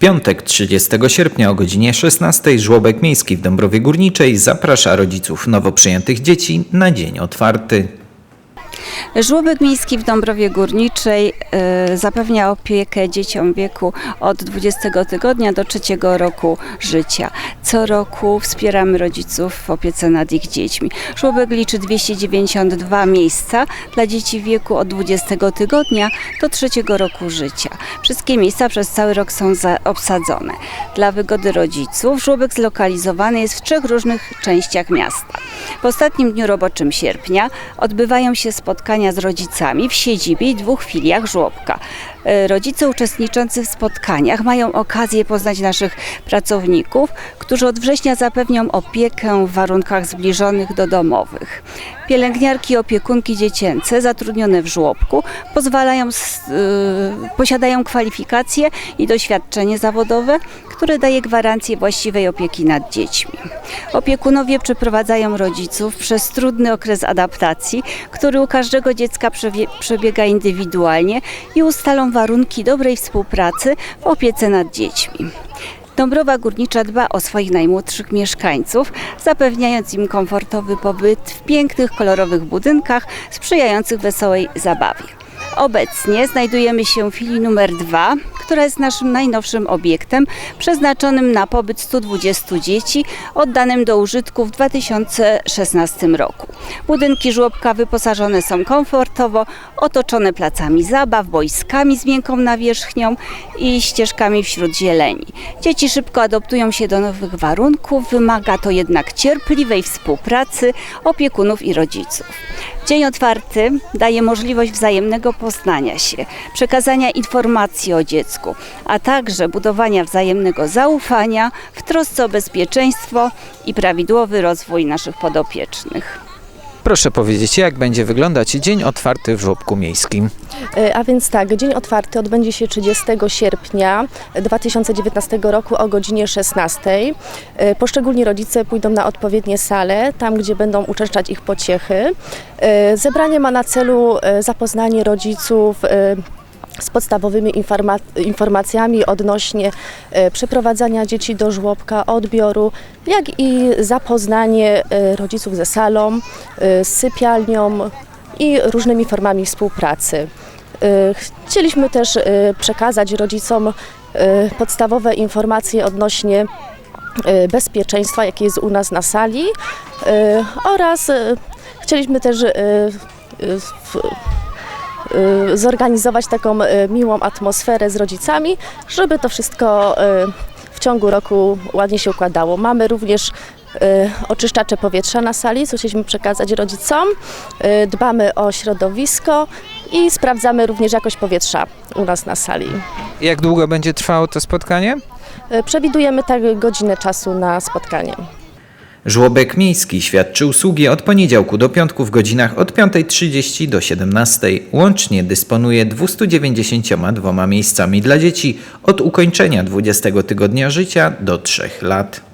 piątek 30 sierpnia o godzinie 16 żłobek miejski w Dąbrowie Górniczej zaprasza rodziców nowo przyjętych dzieci na dzień otwarty. Żłobek miejski w Dąbrowie Górniczej e, zapewnia opiekę dzieciom w wieku od 20 tygodnia do trzeciego roku życia. Co roku wspieramy rodziców w opiece nad ich dziećmi. Żłobek liczy 292 miejsca dla dzieci w wieku od 20 tygodnia do trzeciego roku życia. Wszystkie miejsca przez cały rok są obsadzone. Dla wygody rodziców żłobek zlokalizowany jest w trzech różnych częściach miasta. W ostatnim dniu roboczym sierpnia odbywają się spotkania z rodzicami w siedzibie i dwóch filiach żłobka. E, Rodzice uczestniczący w spotkaniach mają okazję poznać naszych pracowników, którzy od września zapewnią opiekę w warunkach zbliżonych do domowych. Pielęgniarki i opiekunki dziecięce zatrudnione w żłobku pozwalają, y, posiadają kwalifikacje i doświadczenie zawodowe, które daje gwarancję właściwej opieki nad dziećmi. Opiekunowie przeprowadzają rodziców przez trudny okres adaptacji, który u każdego dziecka przebiega indywidualnie i ustalą warunki dobrej współpracy w opiece nad dziećmi. Dąbrowa Górnicza dba o swoich najmłodszych mieszkańców, zapewniając im komfortowy pobyt w pięknych, kolorowych budynkach sprzyjających wesołej zabawie. Obecnie znajdujemy się w filii numer 2, która jest naszym najnowszym obiektem, przeznaczonym na pobyt 120 dzieci, oddanym do użytku w 2016 roku. Budynki żłobka wyposażone są komfortowo, otoczone placami zabaw, boiskami z miękką nawierzchnią i ścieżkami wśród zieleni. Dzieci szybko adoptują się do nowych warunków, wymaga to jednak cierpliwej współpracy opiekunów i rodziców. Dzień otwarty daje możliwość wzajemnego poznania się, przekazania informacji o dziecku, a także budowania wzajemnego zaufania w trosce o bezpieczeństwo i prawidłowy rozwój naszych podopiecznych. Proszę powiedzieć, jak będzie wyglądać dzień otwarty w żłobku miejskim? E, A więc tak, dzień otwarty odbędzie się 30 sierpnia 2019 roku o godzinie 16. E, Poszczególni rodzice pójdą na odpowiednie sale, tam gdzie będą uczęszczać ich pociechy. E, Zebranie ma na celu zapoznanie rodziców z podstawowymi informa- informacjami odnośnie e, przeprowadzania dzieci do żłobka, odbioru, jak i zapoznanie e, rodziców ze salą, e, z sypialnią i różnymi formami współpracy. Chcieliśmy też przekazać rodzicom podstawowe informacje odnośnie bezpieczeństwa, jakie jest u nas na sali oraz chcieliśmy też w- zorganizować taką y, miłą atmosferę z rodzicami, żeby to wszystko y, w ciągu roku ładnie się układało. Mamy również y, oczyszczacze powietrza na sali, co chcieliśmy przekazać rodzicom. Y, Dbamy o środowisko i sprawdzamy również jakość powietrza u nas na sali. Jak długo będzie trwało to spotkanie? Y, Przewidujemy tak godzinę czasu na spotkanie. Żłobek miejski świadczy usługi od poniedziałku do piątku w godzinach od 5.30 do 17.00. Łącznie dysponuje 292 miejscami dla dzieci od ukończenia 20 tygodnia życia do 3 lat.